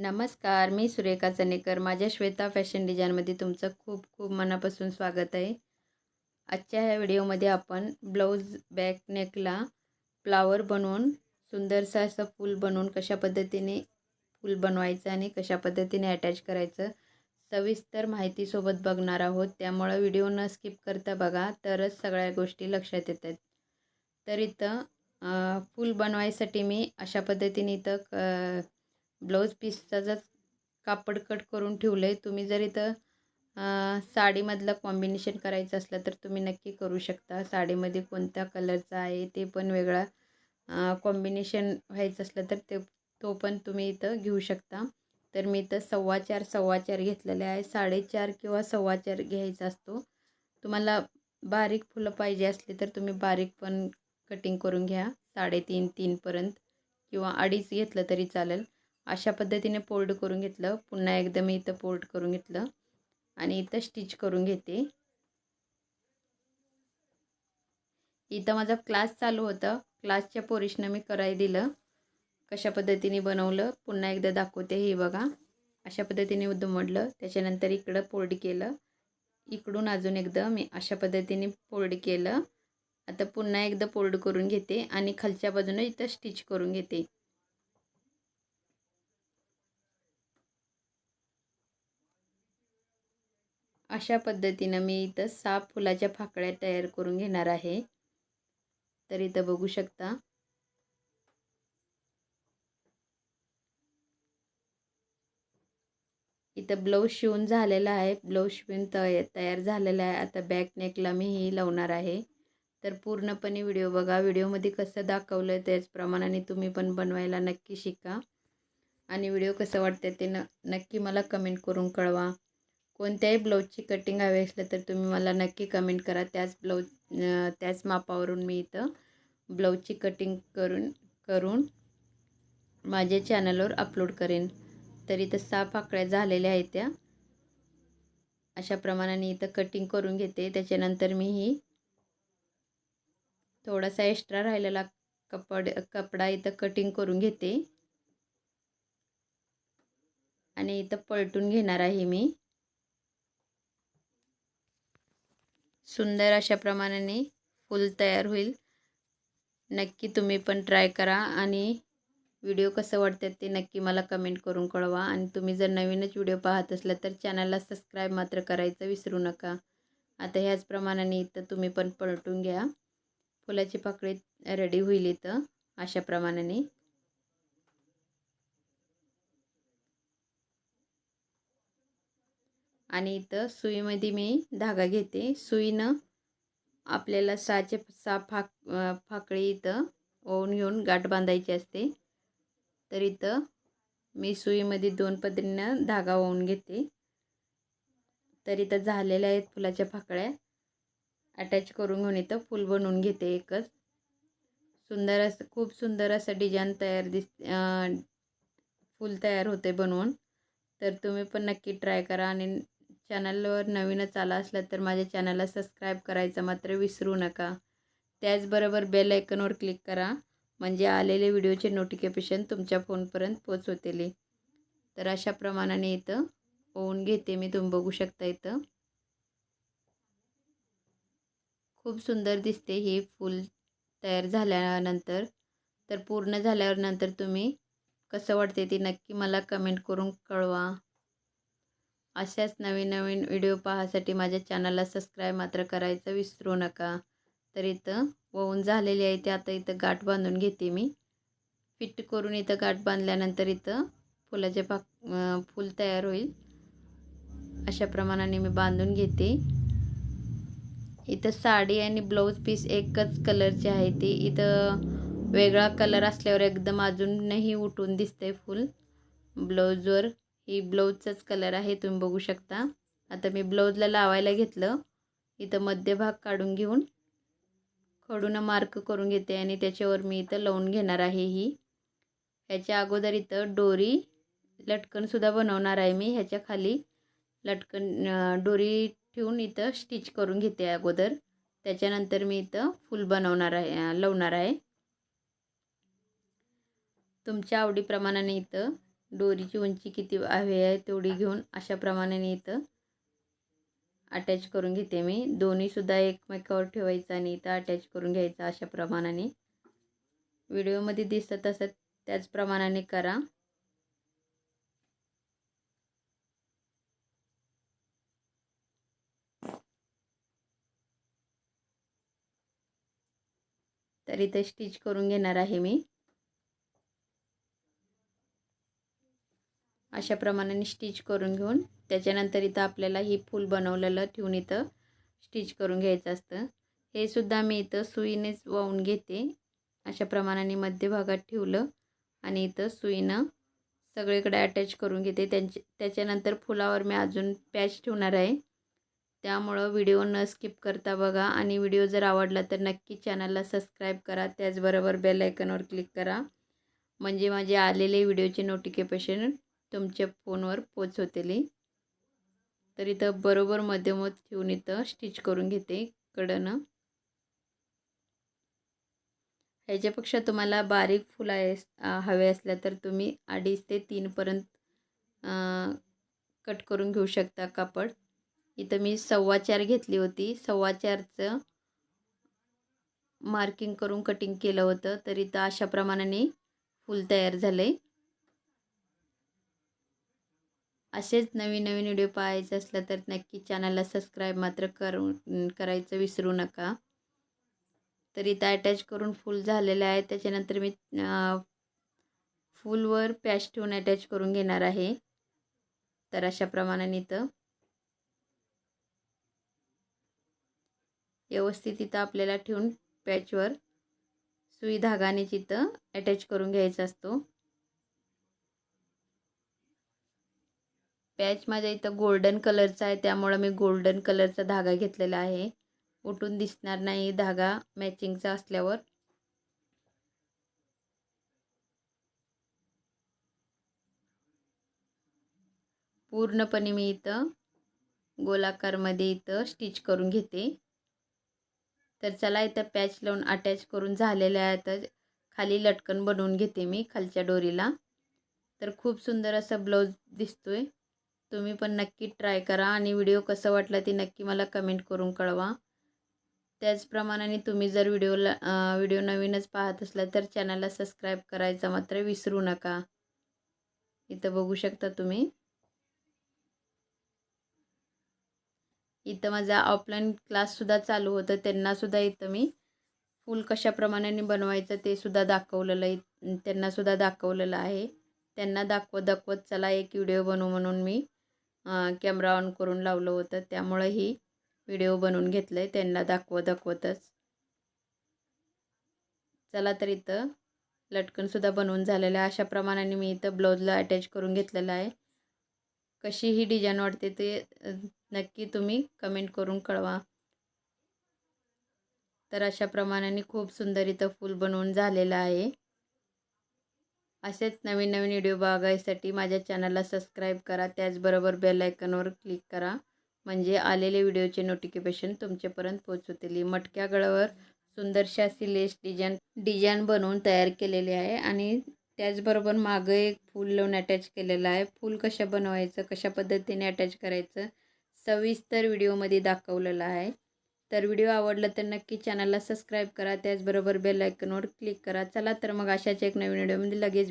नमस्कार मी सुरेखा चनेकर माझ्या श्वेता फॅशन डिझाईनमध्ये तुमचं खूप खूप मनापासून स्वागत आहे. आजच्या ह्या व्हिडिओमध्ये आपण ब्लाऊज बॅक नेकला फ्लावर बनवून सुंदरसं असं फूल बनवून कशा पद्धतीने फूल बनवायचं आणि कशा पद्धतीने अटॅच करायचं सविस्तर माहितीसोबत बघणार आहोत. त्यामुळं व्हिडिओ न स्किप करता बघा तरच सगळ्या गोष्टी लक्षात येतात. तर इथं फूल बनवायसाठी मी अशा पद्धतीने इथं क ब्लाऊज पीसचा कापड कट करून ठेवलं आहे तुम्ही जर इथं साडीमधलं कॉम्बिनेशन करायचं असलं तर तुम्ही नक्की करू शकता. साडीमध्ये कोणत्या कलरचा आहे ते पण वेगळा कॉम्बिनेशन व्हायचं असलं तर ते तो पण तुम्ही इथं घेऊ शकता. तर मी इथं सव्वा चार सव्वा चार घेतलेले आहे. साडेचार किंवा सव्वा चार घ्यायचा असतो. तुम्हाला बारीक फुलं पाहिजे असली तर तुम्ही बारीक पण कटिंग करून घ्या. साडेतीन तीनपर्यंत किंवा अडीच घेतलं तरी चालेल. अशा पद्धतीने फोल्ड करून घेतलं. पुन्हा एकदा मी इथं फोल्ड करून घेतलं आणि इथं स्टिच करून घेते. इथं माझा क्लास चालू होता. क्लासच्या पोरिशनं मी कराय दिलं. कशा पद्धतीने बनवलं पुन्हा एकदा दाखवते हे बघा. अशा पद्धतीने दुमडलं. त्याच्यानंतर इकडं फोल्ड केलं. इकडून अजून एकदा मी अशा पद्धतीने फोल्ड केलं. आता पुन्हा एकदा फोल्ड करून घेते आणि खालच्या बाजूनं इथं स्टिच करून घेते. अशा पद्धतीनं मी इथं साप फुलाच्या फाकड्या तयार करून घेणार आहे. तर इथं बघू शकता. इथं ब्लाऊज शिवून झालेला आहे. ब्लाऊज शिवून तय तयार झालेला आहे. आता बॅक नेकला मी ही लावणार आहे. तर पूर्णपणे व्हिडिओ बघा. व्हिडिओमध्ये कसं दाखवलं आहे त्याचप्रमाणे तुम्ही पण बनवायला नक्की शिका. आणि व्हिडिओ कसं वाटतं ते न नक्की मला कमेंट करून कळवा. कोणत्याही ब्लाऊजची कटिंग हवी असलं तर तुम्ही मला नक्की कमेंट करा. त्याच ब्लाऊज त्याच मापावरून मी इथं ब्लाऊजची कटिंग करून करून माझ्या चॅनलवर अपलोड करेन. तर इथं सहा पाकळ्या झालेल्या आहेत त्या. अशा प्रमाणाने इथं कटिंग करून घेते. त्याच्यानंतर मी ही थोडासा एक्स्ट्रा राहिलेला कपड कपडा इथं कटिंग करून घेते. आणि इथं पलटून घेणार आहे मी. सुंदर अशा प्रमाणाने फूल तयार होईल. नक्की तुम्ही पण ट्राय करा आणि व्हिडिओ कसं वाटतात ते नक्की मला कमेंट करून कळवा. आणि तुम्ही जर नवीनच व्हिडिओ पाहत असला तर चॅनलला सबस्क्राईब मात्र करायचं विसरू नका. आता ह्याच प्रमाणाने इथं तुम्ही पण पलटून घ्या. फुलाची पाकळी रेडी होईल इथं अशा प्रमाणाने आणि इथं सुईमध्ये मी धागा घेते. सुईनं आपल्याला सहाचे सहा फाक फाकळी इथं ओवून घेऊन गाठ बांधायची असते. तर इथं मी सुईमध्ये दोन पद्धतीनं धागा ओवून घेते. तर इथं झालेल्या आहेत फुलाच्या फाकळ्या. अटॅच करून घेऊन इथं फूल बनवून घेते एकच. सुंदर असं खूप सुंदर असं डिझाईन तयार दिस फूल तयार होते बनवून. तर तुम्ही पण नक्की ट्राय करा आणि चॅनलवर नवीनच आला असला तर माझ्या चॅनलला सबस्क्राईब करायचं मात्र विसरू नका. त्याचबरोबर बेल आयकनवर क्लिक करा म्हणजे आलेले व्हिडिओचे नोटिफिकेशन तुमच्या फोनपर्यंत पोचवतेले तर अशा प्रमाणाने इथं ओवून घेते मी तुम्ही बघू शकता इथं. खूप सुंदर दिसते हे फूल तयार झाल्यानंतर. तर पूर्ण झाल्यावर नंतर तुम्ही कसं वाटते ते नक्की मला कमेंट करून कळवा. अशाच नवीन नवीन व्हिडिओ पाहासाठी माझ्या चॅनलला सबस्क्राईब मात्र करायचं विसरू नका. तर इथं वळून झालेली आहे ते आता इथं गाठ बांधून घेते मी. फिट करून इथं गाठ बांधल्यानंतर इथं फुलाचे पाक फूल तयार होईल. अशा प्रमाणाने मी बांधून घेते. इथं साडी आणि ब्लाऊज पीस एकच कलरची आहे ती. इथं वेगळा कलर असल्यावर एकदम अजूनही उठून दिसते फूल. ब्लाऊजवर ही ब्लाऊजचाच कलर आहे तुम्ही बघू शकता. आता मी ब्लाऊजला लावायला घेतलं. इथं मध्यभाग काढून घेऊन खडून मार्क करून घेते आणि त्याच्यावर मी इथं लावून घेणार आहे ही. ह्याच्या अगोदर इथं डोरी लटकनसुद्धा बनवणार आहे मी. ह्याच्या खाली लटकन डोरी ठेवून इथं स्टिच करून घेते अगोदर. त्याच्यानंतर मी इथं फूल बनवणार आहे लावणार आहे. तुमच्या आवडीप्रमाणाने इथं दोरीची उंची किती हवी आहे तेवढी घेऊन अशा प्रमाणाने इथं अटॅच करून घेते मी. दोन्हीसुद्धा एकमेकावर ठेवायचं आणि इथं अटॅच करून घ्यायचं अशा प्रमाणाने. व्हिडिओमध्ये दिसत असत त्याच प्रमाणाने करा. तर इथे स्टिच करून घेणार आहे मी. अशा प्रमाणाने स्टिच करून घेऊन त्याच्यानंतर इथं आपल्याला ही फूल बनवलेलं ठेवून इथं स्टिच करून घ्यायचं असतं. हे सुद्धा मी इथं सुईनेच वाहून घेते. अशा प्रमाणाने मध्यभागात ठेवलं आणि इथं सुईनं सगळीकडे अटॅच करून घेते. त्यांचे त्याच्यानंतर फुलावर मी अजून पॅच ठेवणार आहे. त्यामुळं व्हिडिओ न स्किप करता बघा आणि व्हिडिओ जर आवडला तर नक्की चॅनलला सबस्क्राईब करा. त्याचबरोबर बेलायकनवर क्लिक करा. म्हणजे माझे आलेले व्हिडिओचे नोटिफिकेशन तुमच्या फोनवर पोचवतेली. तर इथं बरोबर मध्यमत ठेवून इथं स्टिच करून घेते कडनं. ह्याच्यापेक्षा तुम्हाला बारीक फुलं आहे हवे असल्या तर तुम्ही अडीच ते तीनपर्यंत कट करून घेऊ शकता कापड. इथं मी सव्वा चार घेतली होती. सव्वा चारचं मार्किंग करून कटिंग केलं होतं. तर इथं अशा प्रमाणाने फूल तयार झालं. आहे असेच नवीन नवीन व्हिडिओ पाहायचे असलं तर नक्की चॅनलला सबस्क्राईब मात्र करू करायचं विसरू नका. तर इथं अटॅच करून फुल झालेलं आहे. त्याच्यानंतर मी फुलवर पॅच ठेवून अटॅच करून घेणार आहे. तर अशा प्रमाणाने इथं. व्यवस्थित इथं आपल्याला ठेवून पॅचवर सुई धागाने तिथं अटॅच करून घ्यायचा असतो. पॅच माझ्या इथं गोल्डन कलरचा आहे त्यामुळं मी गोल्डन कलरचा धागा घेतलेला आहे. उठून दिसणार नाही धागा मॅचिंगचा असल्यावर. पूर्णपणे मी इथं गोलाकारमध्ये इथं स्टिच करून घेते. तर चला इथं पॅच लावून अटॅच करून झालेल्या आहे तर खाली लटकन बनवून घेते मी खालच्या डोरीला. तर खूप सुंदर असा ब्लाऊज दिसतो आहे तुम्ही पण नक्की ट्राय करा आणि व्हिडिओ कसं वाटला ते नक्की मला कमेंट करून कळवा. त्याचप्रमाणे तुम्ही जर व्हिडिओला व्हिडिओ नवीनच पाहत असला तर चॅनलला सबस्क्राईब करायचा मात्र विसरू नका. इथं बघू शकता तुम्ही. इथं माझा ऑफलाईन क्लाससुद्धा चालू होतं त्यांनासुद्धा इथं मी फूल कशाप्रमाणे बनवायचं ते सुद्धा दाखवलेलं आहे. त्यांनासुद्धा दाखवलेलं आहे. त्यांना दाखवत दाखवत चला एक व्हिडिओ बनवू म्हणून मी. कॅमेरा ऑन करून लावलं होतं. त्यामुळं ही व्हिडिओ बनवून घेतलं आहे त्यांना दाखवत दाखवतच. चला तर इथं लटकनसुद्धा बनवून झालेलं आहे. अशा प्रमाणाने मी इथं ब्लाऊजला अटॅच करून घेतलेलं आहे. कशी ही डिझाईन वाटते ते नक्की तुम्ही कमेंट करून कळवा. तर अशा प्रमाणाने खूप सुंदर इथं फूल बनवून झालेलं आहे. असेच नवीन नवीन व्हिडिओ बघायसाठी माझ्या चॅनलला सबस्क्राईब करा. त्याचबरोबर बेल आयकनवर क्लिक करा. म्हणजे आलेले व्हिडिओचे नोटिफिकेशन तुमच्यापर्यंत पोचवतील मटक्या गळावर सुंदरशी अशी लेस डिझाईन डिझाईन बनवून तयार केलेली आहे आणि त्याचबरोबर मागं एक फूल लावून अटॅच केलेलं आहे. फूल कशा बनवायचं कशा पद्धतीने अटॅच करायचं सविस्तर व्हिडिओमध्ये दाखवलेलं आहे. तर व्हिडिओ आवडला तर नक्की चॅनलला सबस्क्राईब करा. त्याचबरोबर बेल आयकनवर क्लिक करा. चला तर मग अशाच एक नवीन व्हिडिओमध्ये लगेच